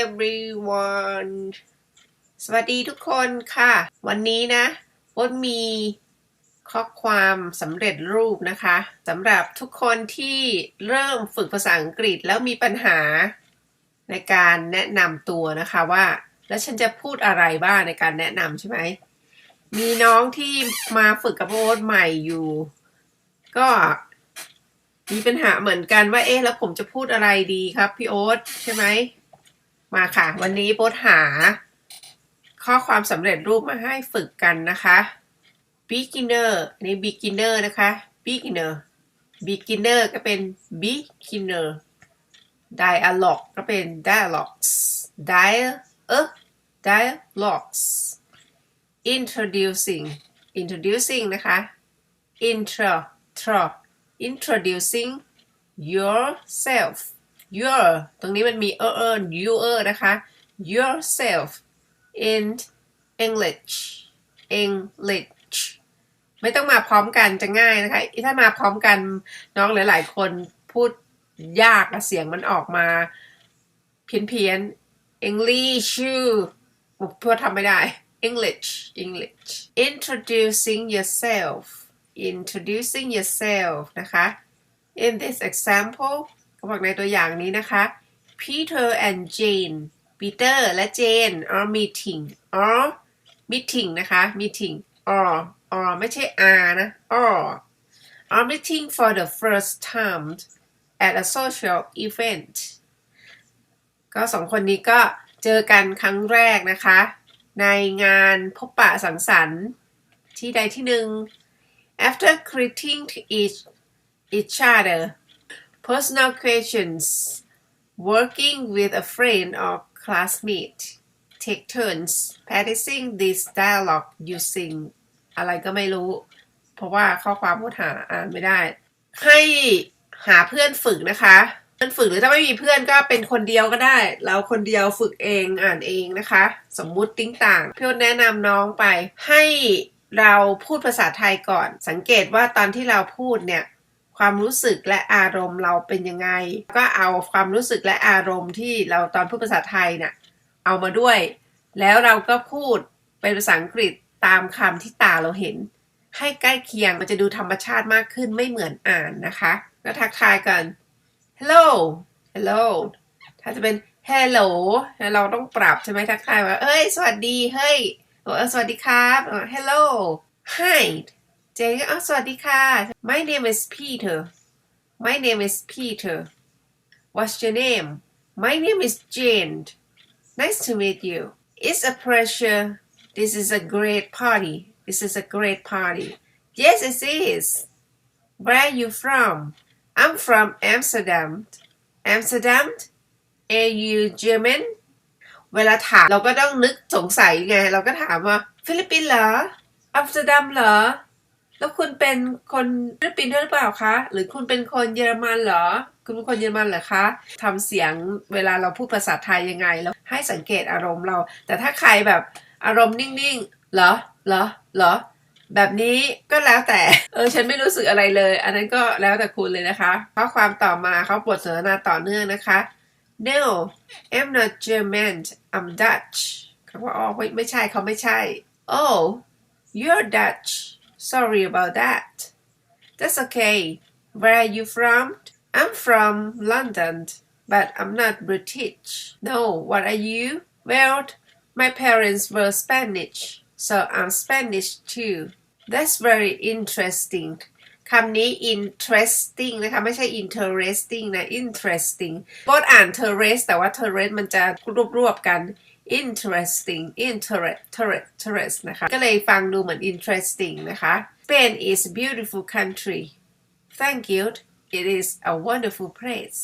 everyone สวัสดีทุกคนค่ะ วันนี้นะโอ๊ตมีข้อความสำเร็จรูปนะคะสำหรับทุกคนที่เริ่มฝึกภาษาอังกฤษแล้วมีปัญหาในการแนะนำตัวนะคะว่า แล้วฉันจะพูดอะไรบ้างในการแนะนำใช่ไหมมีน้องที่มาฝึกกับโอ๊ตใหม่อยู่ ก็มีปัญหาเหมือนกันว่าเอ๊ะแล้วผมจะพูดอะไรดีครับพี่โอ๊ตใช่ไหม มาค่ะ วันนี้โอ๊ตหา ข้อความสำเร็จรูปมาให้ฝึกกันนะคะ beginner อันนี้ beginner นะคะ beginner beginner ก็เป็น beginner dialogue ก็เป็น dialogues dial เออ dialogues introducing introducing นะคะ intro tro introducing yourself your ตรงนี้มันมีเออเออ your นะคะ yourself in English English ไม่ต้องมาพร้อมกันจะง่ายนะคะ ถ้ามาพร้อมกันน้องหลาย ๆ คนพูดยากเสียงมันออกมา เพี้ยนเพียนๆ English พูดทำไม่ได้ English English introducing yourself introducing yourself นะคะ in this example เขาบอกในตัวอย่างนี้นะคะ Peter and Jane Peter และ Jane are meeting are meeting นะคะ meeting are are ไม่ใช่ are นะ are are meeting for the first time at a social event ก็สองคนนี้ก็เจอกันครั้งแรกนะคะ ในงานพบปะสังสรรค์ที่ใดที่หนึ่ง after greeting each each other personal questions working with a friend or classmate take turns practicing this dialogue using อะไรก็ไม่รู้ เพราะว่าข้อความพูดหาอ่านไม่ได้ ให้หาเพื่อนฝึกนะคะเพื่อนฝึกหรือถ้าไม่มีเพื่อนก็เป็นคนเดียวก็ได้ เราคนเดียวฝึกเองอ่านเองนะคะ สมมุติติ้งต่างเพี่อ๊ตแนะนำน้องไป ให้เราพูดภาษาไทยก่อน สังเกตว่าตอนที่เราพูดเนี่ย ความรู้สึกและอารมณ์เราเป็นยังไง ก็เอาความรู้สึกและอารมณ์ที่เราตอนพูดภาษาไทยเนี่ยเอามาด้วย แล้วเราก็พูดเป็นภาษาอังกฤษตามคำที่ตาเราเห็น ให้ใกล้เคียงมันจะดูธรรมชาติมากขึ้นไม่เหมือนอ่านนะคะก็ทักทายกัน hello hello ถ้าจะเป็น hello เราต้องปรับใช่ไหมทักทายว่า เอ้ย สวัสดี เฮ้ย สวัสดีครับ hello hi เจนก็สวัสดีค่ะ my name is Peter my name is Peter what's your name my name is Jane nice to meet you it's a pleasure this is a great party this is a great party yes it is where are you from I'm from Amsterdam Amsterdam Are you German เวลาถามเราก็ต้องนึกสงสัยไง เราก็ถามว่า ฟิลิปปินส์เหรอ อัมสเตอร์ดัมเหรอ แล้วคุณเป็นคนฟิลิปปินส์ด้วยหรือเปล่าคะ หรือคุณเป็นคนเยอรมันเหรอ คุณเป็นคนเยอรมันเหรอคะทำเสียงเวลาเราพูดภาษาไทยยังไงแล้วให้สังเกตอารมณ์เรา แต่ถ้าใครแบบอารมณ์นิ่งๆ เหรอ เหรอ เหรอ แบบนี้ก็แล้วแต่ เออ ฉันไม่รู้สึกอะไรเลย อันนั้นก็แล้วแต่คุณเลยนะคะ ข้อความต่อมาเขาบทสนทนาต่อเนื่องนะคะ No I'm not German I'm Dutch เขาบอกอ๋อไม่ใช่เขาไม่ใช่ Oh you're Dutch sorry about that That's okay Where are you from I'm from London but I'm not British No what are you Well my parents were Spanish so I'm Spanish too That's very interesting คำนี้ interesting นะคะ ไม่ใช่ interesting นะ interesting โบทอ่าน terrace แต่ว่า terrace มันจะรวบๆกัน interesting interest interest interest นะคะ ก็เลยฟังดูเหมือน interesting นะคะ Spain is a beautiful country thank you it is a wonderful place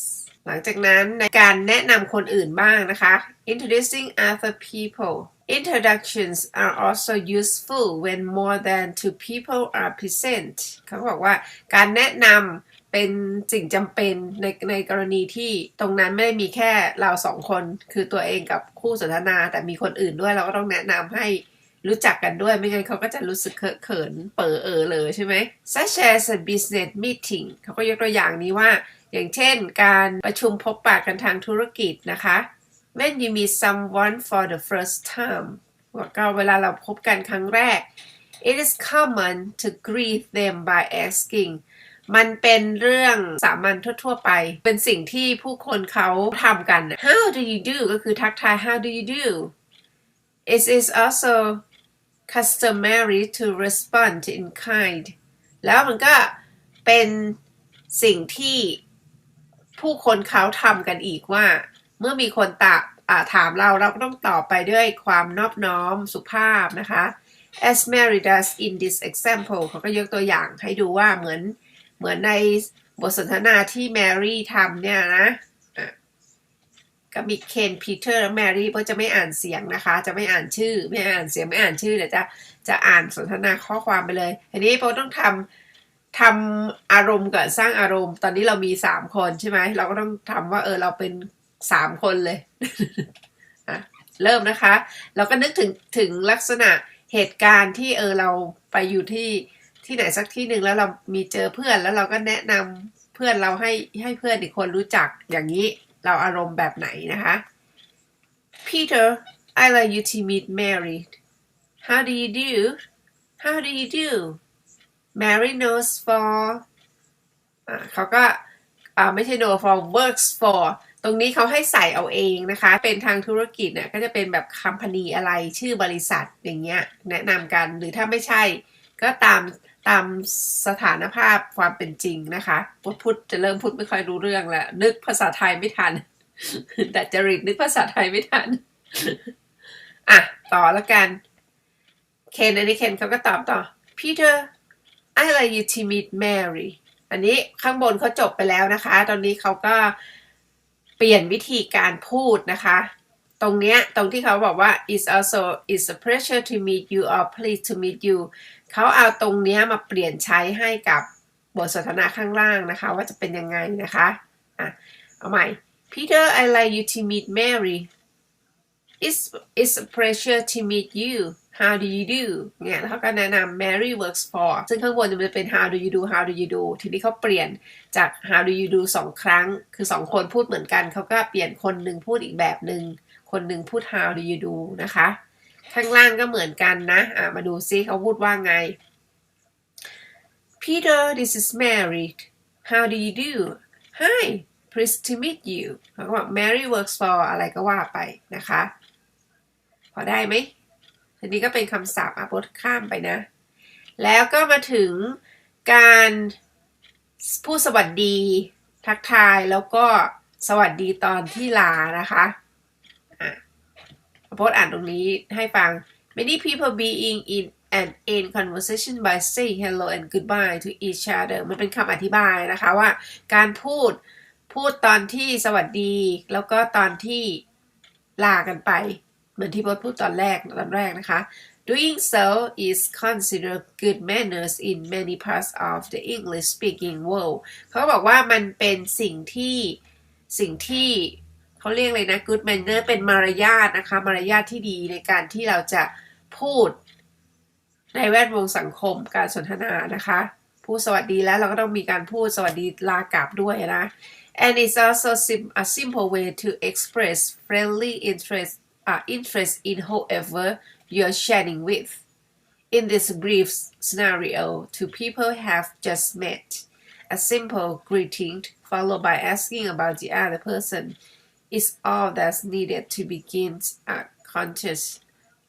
หลังจากนั้นในการแนะนำคนอื่นบ้างนะคะ introducing other people Introductions are also useful when more than two people are present เขาบอกว่าการแนะนำ เป็นสิ่งจำเป็นในในกรณีที่ตรงนั้นไม่ได้มีแค่เราสองคน คือตัวเองกับคู่สนทนาแต่มีคนอื่นด้วยเราก็ต้องแนะนำให้รู้จักกันด้วยไม่งั้นเขาก็จะรู้สึกเขินเป๋อเออเลยใช่ไหม such as a business meeting เขาก็ยกตัวอย่างนี้ว่า อย่างเช่นการประชุมพบปะกันทางธุรกิจนะคะ when you meet someone for the first time ก็เวลาเราพบกันครั้งแรก it is common to greet them by asking มันเป็นเรื่องสามัญทั่ว ๆ ไป เป็นสิ่งที่ผู้คนเขาทำกัน how do you do ก็คือทักทาย how do you do it is also customary to respond in kind แล้วมันก็เป็นสิ่งที่ผู้คนเขาทำกันอีกว่า เมื่อมีคนตาถามเราเราก็ต้องตอบไปด้วยความนอบน้อมสุภาพนะคะ as Mary does in this example เขาก็ยกตัวอย่างให้ดูว่าเหมือน เหมือนในบทสนทนาที่แมรี่ทำเนี่ยนะก็มีเคนพีเตอร์และแมรี่เพราะจะไม่อ่านเสียงนะคะ จะไม่อ่านชื่อ ไม่อ่านเสียงไม่อ่านชื่อเดี๋ยวจะจะอ่านสนทนาข้อความไปเลยทีนี้โปต้องทำทำอารมณ์ก่อนสร้างอารมณ์ ตอนนี้เรามีสามคนใช่ไหมเราก็ต้องทำว่าเออเราเป็นสามคนเลยเริ่มนะคะ เราก็นึกถึงถึงลักษณะเหตุการณ์ที่เออเราไปอยู่ที่ ที่ไหนสักที่หนึ่งแล้วเรามีเจอเพื่อนแล้วเราก็แนะนำเพื่อนเราให้ให้เพื่อนอีกคนรู้จักอย่างนี้เราอารมณ์แบบไหนนะคะ Peter I like you to meet Mary How do you do How do you do Mary knows for เขาก็าไม่ใช่ know for works for ตรงนี้เขาให้ใส่เอาเองนะคะ เป็นทางธุรกิจเนี่ยก็จะเป็นแบบคัมพานีอะไรชื่อบริษัทอย่างเงี้ยแนะนำกันหรือถ้าไม่ใช่ก็ตาม ตามสถานภาพความเป็นจริงนะคะพูดพูดจะเริ่มพูดไม่ค่อยรู้เรื่องแล้ว นึกภาษาไทยไม่ทัน แต่จริตนึกภาษาไทยไม่ทัน อะ ต่อแล้วกันเคนอันนี้เคนเขาก็ตอบต่อ Peter I like you to meet Mary อันนี้ข้างบนเขาจบไปแล้วนะคะ ตอนนี้เขาก็เปลี่ยนวิธีการพูดนะคะ ตรงเนี้ย ตรงที่เขาบอกว่า is also is a pleasure to meet you or pleased to meet you เขาเอาตรงนี้มาเปลี่ยนใช้ให้กับบทสนทนาข้างล่างนะคะ ว่าจะเป็นยังไงนะคะอะเอาใหม่ Peter I like you to meet Mary it's it's a pleasure to meet you how do you do เนี่ยแล้วเขาก็แนะนำ Mary works for ซึ่งข้างบนจะเป็น how do you do how do you do ทีนี้เขาเปลี่ยนจาก how do you do สองครั้ง คือสองคนพูดเหมือนกัน เขาก็เปลี่ยนคนหนึ่งพูดอีกแบบหนึ่ง คนหนึ่งพูด how do you do นะคะ ข้างล่างก็เหมือนกันนะอะมาดูซิเขาพูดว่าไง Peter this is Mary how do you do hi pleased to meet you เขาก็บอก Mary works for อะไรก็ว่าไปนะคะ พอได้ไหมทีนี้ก็เป็นคำศัพท์อะพดข้ามไปนะ แล้วก็มาถึงการพูดสวัสดีทักทายแล้วก็สวัสดีตอนที่ลานะคะ พดอ่านตรงนี้ให้ฟัง many people being in and in conversation by saying hello and goodbye to each other มันเป็นคำอธิบายนะคะว่าการพูดพูดตอนที่สวัสดี แล้วก็ตอนที่ลากันไป เหมือนที่พดพูดตอนแรกตอนแรกนะคะ Doing so is considered good manners in many parts of the English speaking world เขาบอกว่ามันเป็นสิ่งที่สิ่งที่ เขาเรียกเลยนะ good manner เป็นมารยาทนะคะ มารยาทที่ดีในการที่เราจะพูดในแวดวงสังคมการสนทนานะคะ พูดสวัสดีแล้วเราก็ต้องมีการพูดสวัสดีลากลับด้วยนะ and it's also sim- a simple way to express friendly interest uh, interest in whoever you're chatting with in this brief scenario two people have just met a simple greeting followed by asking about the other person is all that's needed to begin a conscious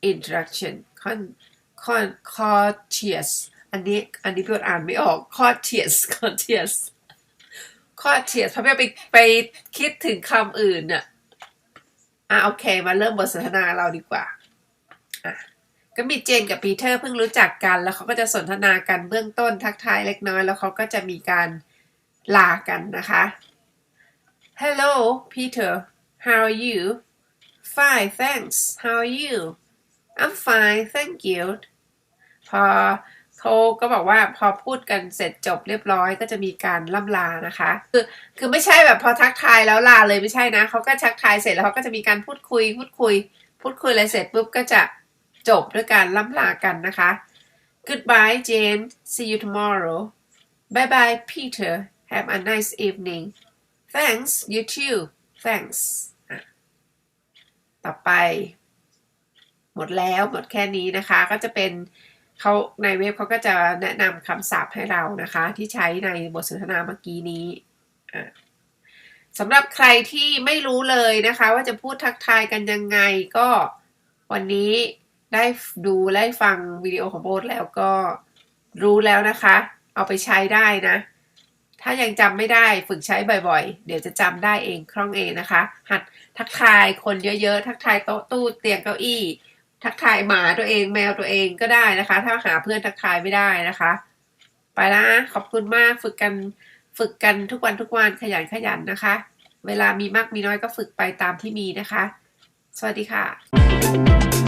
introduction con- con- courteous อันนี้อันนี้พี่อ่านไม่ออก courteous courteous courteous เพราะไปไปคิดถึงคำอื่นน่ะอะโอเค มาเริ่มบทสนทนาเราดีกว่าอะก็มีเจนกับปีเตอร์เพิ่งรู้จักกัน แล้วเขาก็จะสนทนากันเบื้องต้นทักทายเล็กน้อย แล้วเขาก็จะมีการลากันนะคะ Hello Peter how are you Fine thanks how are you I'm fine thank you พอเขาก็บอกว่าพอพูดกันเสร็จจบเรียบร้อยก็จะมีการล่ำลานะคะ คือคือไม่ใช่แบบพอทักทายแล้วลาเลยไม่ใช่นะเขาก็ทักทายเสร็จแล้วเขาก็จะมีการพูดคุย พูดคุย พูดคุยอะไรเสร็จปุ๊บก็จะจบด้วยการล่ำลากันนะคะ Goodbye Jane see you tomorrow Bye bye Peter have a nice evening Thanks you too Thanks อะต่อไปหมดแล้วหมดแค่นี้นะคะก็จะเป็นเขาในเว็บเขาก็จะแนะนำคำศัพท์ให้เรานะคะ ที่ใช้ในบทสนทนาเมื่อกี้นี้อะสำหรับใครที่ไม่รู้เลยนะคะ ว่าจะพูดทักทายกันยังไงก็วันนี้ได้ดูได้ฟังวิดีโอของโบทแล้วก็รู้แล้วนะคะ เอาไปใช้ได้นะ ถ้ายังจำไม่ได้ฝึกใช้บ่อยๆ เดี๋ยวจะจำได้เองคล่องเองนะคะ หัดทักทายคนเยอะๆ ทักทายโต๊ะตู้เตียงเก้าอี้ ทักทายหมาตัวเองแมวตัวเองก็ได้นะคะ ถ้าหาเพื่อนทักทายไม่ได้นะคะ ไปละขอบคุณมากฝึกกันฝึกกันทุกวันทุกวันขยันขยันนะคะ เวลามีมากมีน้อยก็ฝึกไปตามที่มีนะคะ สวัสดีค่ะ